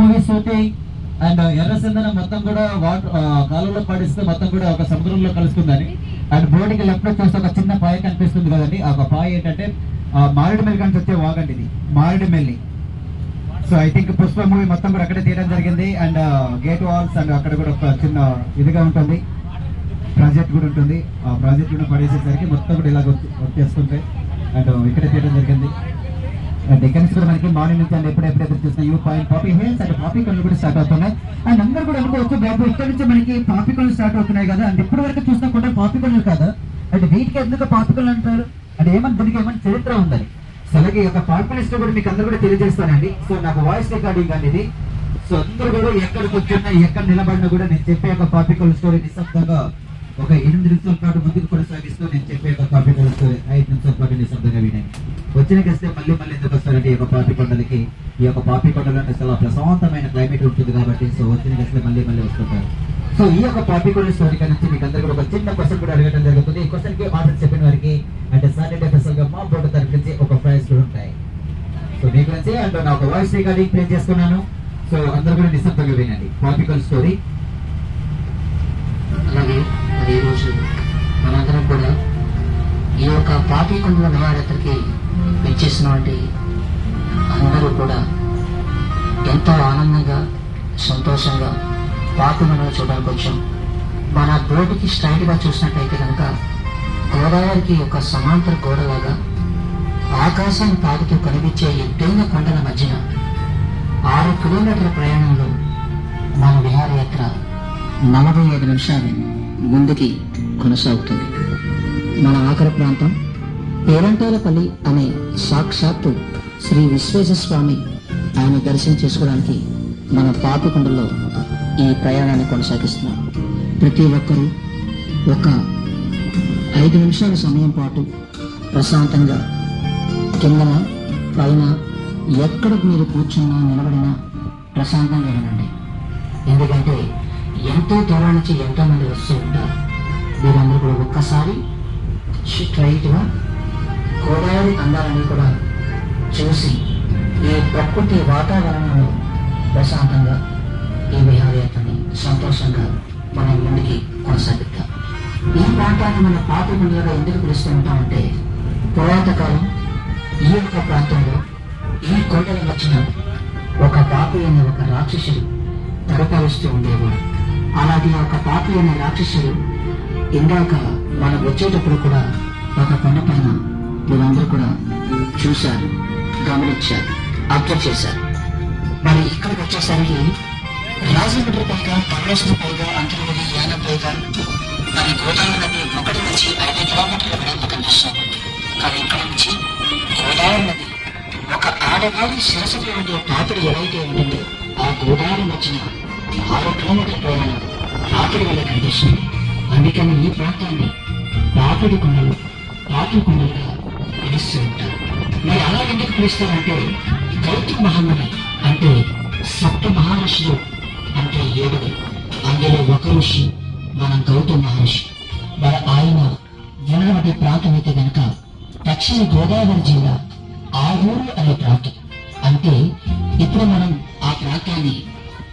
Movie shooting and ఎర్రచందన మొత్తం కూడా water కాలువలో పడిస్తే మొత్తం కూడా ఒక సముద్రంలో కలుస్తుందని. అండ్ బోర్డుకి లెఫ్ట్ చూస్తే ఒక చిన్న పాయ కనిపిస్తుంది కదండి. ఆ ఒక పాయ ఏంటంటే మారేడుమెల్లి కానీ వచ్చే వాగండి ఇది. Maredumilli so I think Pushpa movie మొత్తం కూడా అక్కడే తీయడం జరిగింది. అండ్ గేట్ వాల్స్ అండ్ అక్కడ కూడా ఒక చిన్న ఇదిగా ఉంటుంది. ప్రాజెక్ట్ కూడా ఉంటుంది. ఆ ప్రాజెక్ట్ కూడా పడేసేసరికి మొత్తం కూడా ఇలాగ వచ్చేస్తుంటాయి అండ్ ఇక్కడే తీయడం జరిగింది. అండ్ కూడా మనకి మార్నింగ్ నుంచి అండ్ ఎప్పుడెప్పుడు చూసిన viewpoint Papi hills and Papi కళ్ళు కూడా స్టార్ట్ అవుతున్నాయి అండ్ అందరూ కూడా అనుకోవచ్చు బాబు ఇక్కడ నుంచి మనకి పాపీ కళ్ళు స్టార్ట్ అవుతున్నాయి కదా. అండ్ ఇప్పటి వరకు చూసినా కూడా పాపీ కళ్ళు కదా. అండ్ వీటికి ఎందుకు పాపీ కళ్ళు అంటారు? అంటే ఏమని దీనికి ఏమైనా చరిత్ర ఉందని. సో అలాగే ఒక పాపులిస్ట్ కూడా మీకు అందరూ కూడా తెలియజేస్తానండి. సో నాకు వాయిస్ రికార్డింగ్ అనేది సో అందరూ కూడా ఎక్కడ కూర్చున్నా ఎక్కడ నిలబడినా కూడా నేను చెప్పే ఒక పాపికల్ స్టోరీ నిశ్శబ్దంగా ఒక ఎనిమిది నిమిషాల పాటు ముందుకు కొనసాగిస్తూ నేను చెప్పే ఒక పాపికల్ స్టోరీ ఐదు నిమిషాల పాటు నిశ్శబ్దంగా వినండి. వచ్చిన వస్తే మళ్ళీ మళ్ళీ ఎందుకు వస్తారంటే ఈ యొక్క పాపి కొండలకి ఈ యొక్క పాపి కొండలు అంటే చాలా ప్రశాంతమైన క్లైమేట్ ఉంటుంది కాబట్టి సో వచ్చిన వస్తే మళ్ళీ మళ్ళీ వస్తుంటారు. సో ఈ యొక్క పాపి కొండ స్టోరీ నుంచి మీకు అందరూ కూడా ఒక చిన్న క్వశ్చన్ కూడా అడగడం జరుగుతుంది. ఈ క్వశ్చన్కి ఆన్సర్ చెప్పిన వారికి అంటే సాటర్డే స్పెషల్గా మా బోర్డు తరఫు నుంచి ఒక ప్రైజ్ కూడా ఉంటాయి. సో మీ గురించి అండ్ నా ఒక వాయిస్ రికార్డింగ్ ప్లే చేస్తున్నాను సో అందరూ కూడా నిశ్శబ్దంగా వినండి. పాపికల్ స్టోరీ అలాగే మరి ఈరోజు మనందరం కూడా ఈ యొక్క పాపి కొండ విహారయాత్రకి విచ్చేసినటువంటి అందరూ కూడా ఎంతో ఆనందంగా సంతోషంగా పాపి కొండలు చూడడానికి వచ్చాం. మన బోర్డుకి స్ట్రైట్గా చూసినట్టయితే కనుక గోదావరికి ఒక సమాంతర గోడలాగా ఆకాశాన్ని తాకుతూ కనిపించే ఎత్తైన కొండల మధ్యన ఆరు కిలోమీటర్ల ప్రయాణంలో మన విహారయాత్ర నలభై ఐదు నిమిషాలు ముందుకి కొనసాగుతుంది. మన ఆఖరి ప్రాంతం పేరంటాలపల్లి అనే సాక్షాత్తు శ్రీ విశ్వేశ్వర స్వామి ఆయన దర్శనం చేసుకోవడానికి మన పాపికొండలో ఈ ప్రయాణాన్ని కొనసాగిస్తున్నాం. ప్రతి ఒక్కరూ ఒక ఐదు నిమిషాల సమయం పాటు ప్రశాంతంగా కిందన పైన ఎక్కడ మీరు కూర్చున్నా నిలబడినా ప్రశాంతంగా వినండి. ఎందుకంటే ఎంతో దూరం నుంచి ఎంతో మంది వస్తూ ఉంటారు. వీరందరూ కూడా ఒక్కసారి స్ట్రైట్గా గోదావరి అందాలని కూడా చూసి ఈ ప్రకృతి వాతావరణంలో ప్రశాంతంగా ఈ విహారయాత్రని సంతోషంగా మనం ముందుకి కొనసాగిద్దాం. ఈ ప్రాంతాన్ని మన పాత గుండెలుగా ఎందుకు పిలుస్తూ ఉంటామంటే పురాత కాలం ఈ యొక్క ప్రాంతంలో ఈ కొండల మధ్యన ఒక పాపి అనే ఒక రాక్షసుడు పరిపాలిస్తూ ఉండేవాడు. అలాగే ఒక పాపి అనే రాక్షసుడు ఇందాక మనం వచ్చేటప్పుడు కూడా ఒక కొండ పైన మీరందరూ కూడా చూశారు గమనించారు అబ్జర్వ్ చేశారు. మరి ఇక్కడికి వచ్చేసరికి రాజమండ్రి పైగా పరమేశ్వరం పైగా అంతర్గతి యానం పైగా మరి గోదావరి నది ఒకటి నుంచి ఐదు కిలోమీటర్ల వెడల్పు కనిపిస్తుంది కానీ ఇక్కడ నుంచి గోదావరి నది ఒక ఆడవారి శిరసుపై ఉండే పాపిడి ఎలాగైతే ఉంటుందో ఆ గోదావరి మధ్యన ఆరు కిలోమీటర్ల ప్రయాణం పాపిడి వల్ల కనిపిస్తుంది. అందుకని ఈ ప్రాంతాన్ని పాపిడి కొండలు పాపిడి కొండలుగా పిలుస్తూ ఉంటారు మరి అలా ఎందుకు పిలుస్తారంటే గౌతమ మహాముని అంటే సప్త మహర్షులు అంటే ఏడుగురు. అందులో ఒక ఋషి మనం గౌతమ మహర్షి. మరి ఆయన ఉన్నటువంటి ప్రాంతం అయితే కనుక దక్షిణ గోదావరి జిల్లా ఆవూరు అనే ప్రాంతం. అంటే ఇప్పుడు మనం ఆ ప్రాంతాన్ని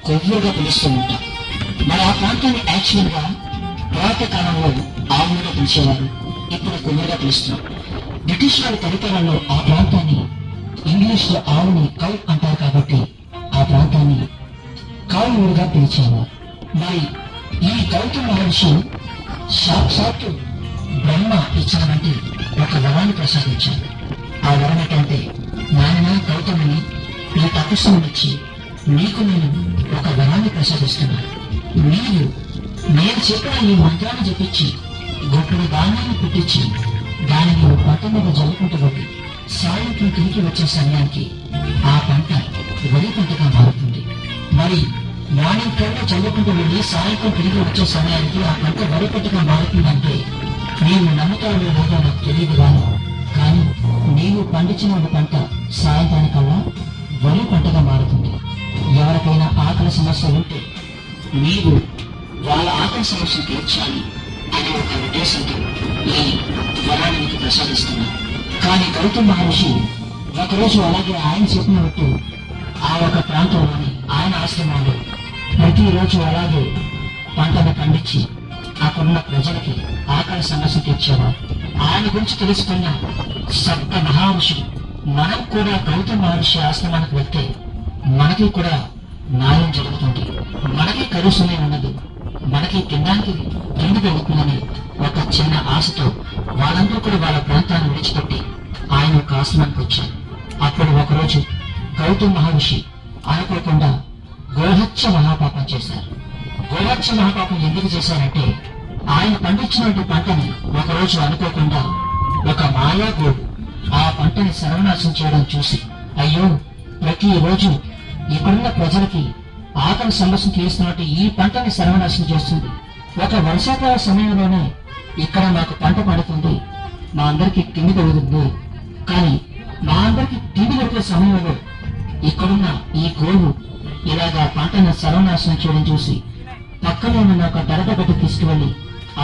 కొవ్వూరుగా పిలుస్తూ ఉంటాం. మరి ఆ ప్రాంతాన్ని యాక్చువల్గా పురాత కాలంలో ఆవులుగా పిలిచేవారు ఇప్పుడు కొవ్వూరుగా పిలుస్తున్నాం బ్రిటిష్ వారి పరిపాలనలో ఆ ప్రాంతాన్ని ఇంగ్లీష్లో ఆవుని కౌ అంటారు కాబట్టి ఆ ప్రాంతాన్ని కౌలుగా పిలిచారు. మరి ఈ గౌతమ మహర్షి సాక్షాత్తు బ్రహ్మ ఇచ్చినటువంటి ఒక వరాన్ని ప్రసాదించారు ఆ వరం ఏంటంటే నాయన గౌతముని ఈ తపస్సు ఇచ్చి నీకు నేను ఒక వరాన్ని ప్రసాదిస్తున్నాను. నీవు నేను చెప్పిన ఈ మంత్రాన్ని జపించి గొప్ప దానాన్ని పుట్టించి. దానిని పట్టణంలో పంట సాయంత్రం తిరిగి వచ్చే సమయానికి ఆ పంట వరి పంటగా మారుతుంది. మరి మార్నింగ్ టైంలో చల్లుకుంటూ వెళ్ళి సాయంత్రం తిరిగి వచ్చే సమయానికి ఆ పంట వరి పంటగా మారుతుందంటే నేను నమ్ముతానో లేదో నాకు తెలియదు కానీ కానీ నీవు పండించిన ఒక పంట సాయంత్రానికల్లా వరి పంటగా మారుతుంది. ఎవరికైనా ఆకలి సమస్య ఉంటే నీవు వాళ్ళ ఆకలి సమస్య తీర్చాలి అనే ఒక ఉద్దేశంతో వరాన్ని కానీ గౌతమ మహర్షి ఒకరోజు అలాగే ఆయన చెప్పినట్టు ఆ యొక్క ప్రాంతంలోని ఆయన ఆశ్రమంలో ప్రతిరోజు అలాగే పంటను పండించి అక్కడున్న ప్రజలకి ఆకలి సమస్య తెచ్చేవారు ఆయన గురించి తెలుసుకున్న సప్త మహర్షులు మనం కూడా గౌతమ మహర్షి ఆశ్రమానికి వెళ్తే మనకి కూడా న్యాయం జరుగుతుంది. మనకి కలుసునే ఉన్నది. మనకి తినడానికి తిండి దొరుకుతుందని ఒక చిన్న ఆశతో వాళ్ళందరూ కూడా వాళ్ళ ప్రాంతాన్ని విడిచిపెట్టి ఆయన ఒక ఆశ్రమానికి వచ్చారు. అప్పుడు ఒకరోజు గౌతమ్ మహర్షి అనుకోకుండా గోహత్య మహాపాపం చేశారు. గోహత్య మహాపాపం ఎందుకు చేశారంటే ఆయన పండించినటువంటి పంటని ఒకరోజు అనుకోకుండా ఒక మాయాగోడు ఆ పంటని సర్వనాశం చేయడం చూసి అయ్యో ప్రతి రోజు ఇక్కడున్న ప్రజలకి ఆకలి సమస్య తీరుస్తున్నట్టు ఈ పంటని సర్వనాశనం చేస్తుంది. ఒక వర్షాకాల సమయంలోనే ఇక్కడ మాకు పంట పడుతుంది. మా అందరికి తిండి దొరుకుతుంది. కానీ మా అందరికి తిండి దొరికే సమయంలో ఇక్కడున్న ఈ గోవు ఇలాగా పంటను సర్వనాశనం చేయడం చూసి పక్కనే ఉన్న ఒక దరద పెట్టి తీసుకువెళ్ళి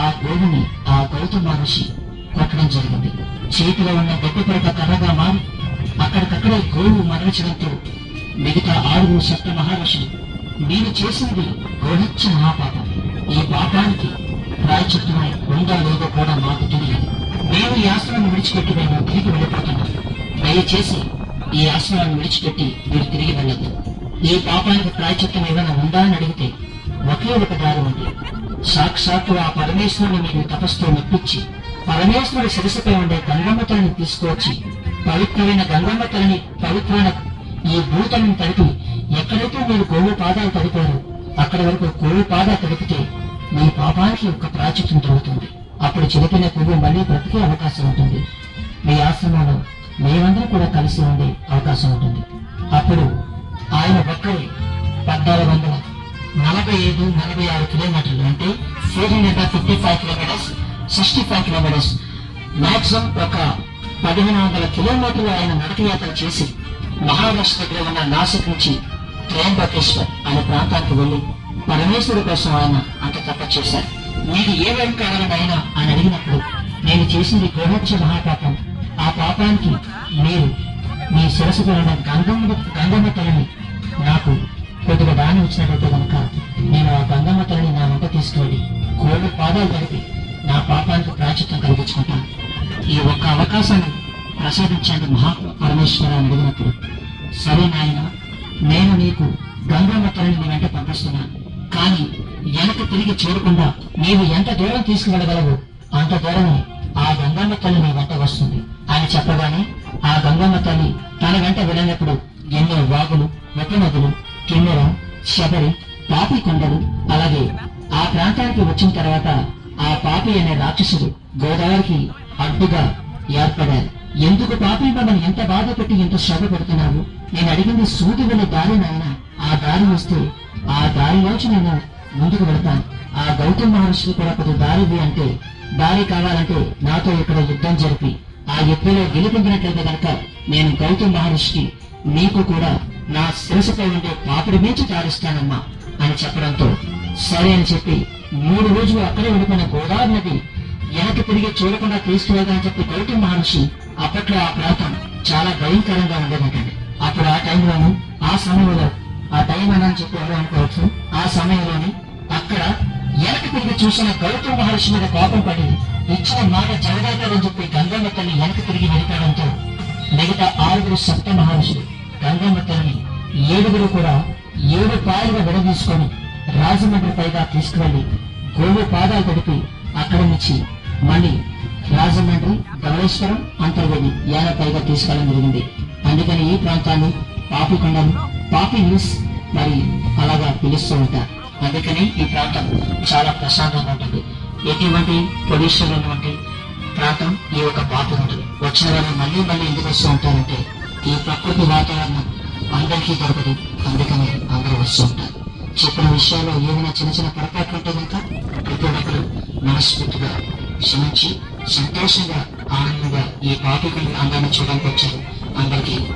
ఆ గోవుని ఆ గౌతమ మహర్షి కొట్టడం జరిగింది. చేతిలో ఉన్న గడ్డ పరక కర్రగా మారి అక్కడికక్కడే గోవు మరణించడంతో మిగతా ఆరుగురు సప్త మహర్షులు మీరు చేసింది గోహత్య మహాపాపం. ఈ పాపానికి ప్రాయచిత్తమై ఉందా లేదో కూడా మాకు తెలియదు. మేము ఈ ఆశ్రమం విడిచిపెట్టి మేము తిరిగి వెళ్ళిపోతున్నాం దయచేసి ఈ ఆశ్రమాన్ని విడిచిపెట్టి మీరు తిరిగి వెళ్ళదు ఈ పాపానికి ప్రాయచిత్తం ఏమైనా ఉందా అని అడిగితే ఒకే ఒక దారి ఉంది. సాక్షాత్తు ఆ పరమేశ్వరుని మీకు తపస్సుతో మెప్పించి పరమేశ్వరుడి శిరసుపై ఉండే గంగమ్మ తలని తీసుకువచ్చి పవిత్రమైన గంగమ్మ తలని పవిత్రమైన ఈ భూతలను తడిపి ఎక్కడైతే మీరు గోవు పాదాలు తడిపారో అక్కడి వరకు గోవు పాదాలు తడిపితే మీ పాపానికి ఒక ప్రాచిత్యం దొరుకుతుంది. అప్పుడు చనిపోయిన పువ్వు మళ్ళీ బ్రతికే అవకాశం ఉంటుంది. మీ ఆశ్రమంలో మేమందరం కూడా కలిసి ఉండే అవకాశం ఉంటుంది. అప్పుడు ఆయన ఒక్కరే పద్నాలుగు వందల నలభై ఐదు నలభై ఆరు కిలోమీటర్లు అంటే four hundred fifty five kilometres sixty five kilometres maximum ఒక పదిహేను వందల కిలోమీటర్లు ఆయన నడకయాత్ర చేసి మహారాష్ట్ర దగ్గర ఉన్న నాసిక్ నుంచి త్రయంబకేశ్వర్ అనే ప్రాంతానికి వెళ్ళి పరమేశ్వరుడు కోసం ఆయన అంత తప్ప చేశారు. మీకు ఏ కావాలని ఆయన ఆయన అడిగినప్పుడు నేను చేసింది గోహత్య మహాపాపం. ఆ పాపానికి మీరు మీ శిరసు ఉన్న గంగమ్మ గంగమ్మ తల్లిని నాకు కొద్దిగా దానం ఇచ్చినట్లయితే కనుక నేను ఆ గంగమ్మ తల్లిని నా వెంట తీసుకువెళ్ళి కోడి పాదాలు కలిపి నా పాపానికి ప్రాచిత్యం కలిగించుకుంటాను. ఈ ఒక్క అవకాశాన్ని ప్రసాదించండి మహా పరమేశ్వర అని అడిగినప్పుడు సరే నాయన నేను నీకు గంగమ్మ తల్లిని మీ వెంట పంపిస్తున్నాను. కానీ వెనక తిరిగి చూడకుండా నీవు ఎంత దూరం తీసుకువెళ్ళగలవు అంత దూరమే ఆ గంగమ్మ తల్లి నీ వెంట వస్తుంది. అని చెప్పగానే ఆ గంగమ్మ తల్లి తన వెంట వెళ్ళినప్పుడు ఎన్నో వాగులు ఉపనదులు కిన్నెర శబరి పాపి కొండలు అలాగే ఆ ప్రాంతానికి వచ్చిన తర్వాత ఆ పాపి అనే రాక్షసుడు గోదావరికి అడ్డుగా ఏర్పడారు. ఎందుకు పాపి మమ్మల్ని ఎంత బాధ పెట్టి ఎంత శ్రమ పెడుతున్నావు? నేను అడిగింది సూది వెళ్ళే దారి నాయన. ఆ దారి వస్తే ఆ దారిలోంచి నేను ముందుకు వెళ్తాను. ఆ గౌతమ మహర్షికి కూడా కొద్ది దారిది అంటే దారి కావాలంటే నాతో ఇక్కడ యుద్ధం జరిపి ఆ యుద్ధంలో గెలిపించినట్లయితే కనుక నేను గౌతమ్ మహర్షికి నీకు కూడా నా శిరసపై ఉండే పాపిడి మించి తారిస్తానమ్మా అని చెప్పడంతో సరే అని చెప్పి మూడు రోజులు అక్కడే ఉండిపోయిన గోదావరి నది వెనక్కి తిరిగి చూడకుండా తీసుకువెళ్తానని చెప్పి గౌతమ్ మహర్షి అప్పట్లో ఆ ప్రాంతం చాలా భయంకరంగా ఉండేదంటండి. అప్పుడు ఆ టైంలోను ఆ సమయంలో ఆ టైం అని చెప్పి ఎవరు అనుకోవచ్చు. ఆ సమయంలోని అక్కడ వెనక్కి తిరిగి చూసిన గౌతమ మహర్షి మీద కోపం పడి ఇచ్చిన మాట జరగాలని చెప్పి గంగమ్మ తల్లి వెనక్కి తిరిగి వెళ్ళిపోవడంతో మిగతా ఆరుగురు సప్త మహర్షులు గంగమ్మ తల్లిని ఏడుగురు కూడా ఏడు పాయలుగా విడదీసుకొని రాజమండ్రి పైగా తీసుకువెళ్ళి గోవు పాదాలు తడిపి అక్కడి నుంచి మళ్ళీ రాజమండ్రి ధవళేశ్వరం అంతర్వేది ఏళ్ళ పైగా తీసుకెళ్ళడం జరిగింది. అందుకని ఈ ప్రాంతాన్ని పాపికొండలు పాపి హిల్స్ మరి అలాగా పిలుస్తూ ఉంటారు అందుకని ఈ ప్రాంతం చాలా ప్రశాంతంగా ఉంటుంది. ఎటువంటి పొల్యూషన్ ఉన్నటువంటి ప్రాంతం ఈ యొక్క పాపి ఉంటుంది. వచ్చిన వారు మళ్ళీ మళ్ళీ ఎందుకు వస్తూ ఉంటారంటే ఈ ప్రకృతి వాతావరణం అందరికీ దొరకదు. అందుకని అందరూ వస్తూ ఉంటారు. చెప్పిన విషయాల్లో ఏమైనా చిన్న చిన్న పొరపాట్లు ఉంటే కనుక ప్రతి ఒక్కరు మనస్ఫూర్తిగా క్షమించి సంతోషంగా ఆనందంగా ఈ పాపికలు అందాన్ని చూడడానికి వచ్చారు. అందరికీ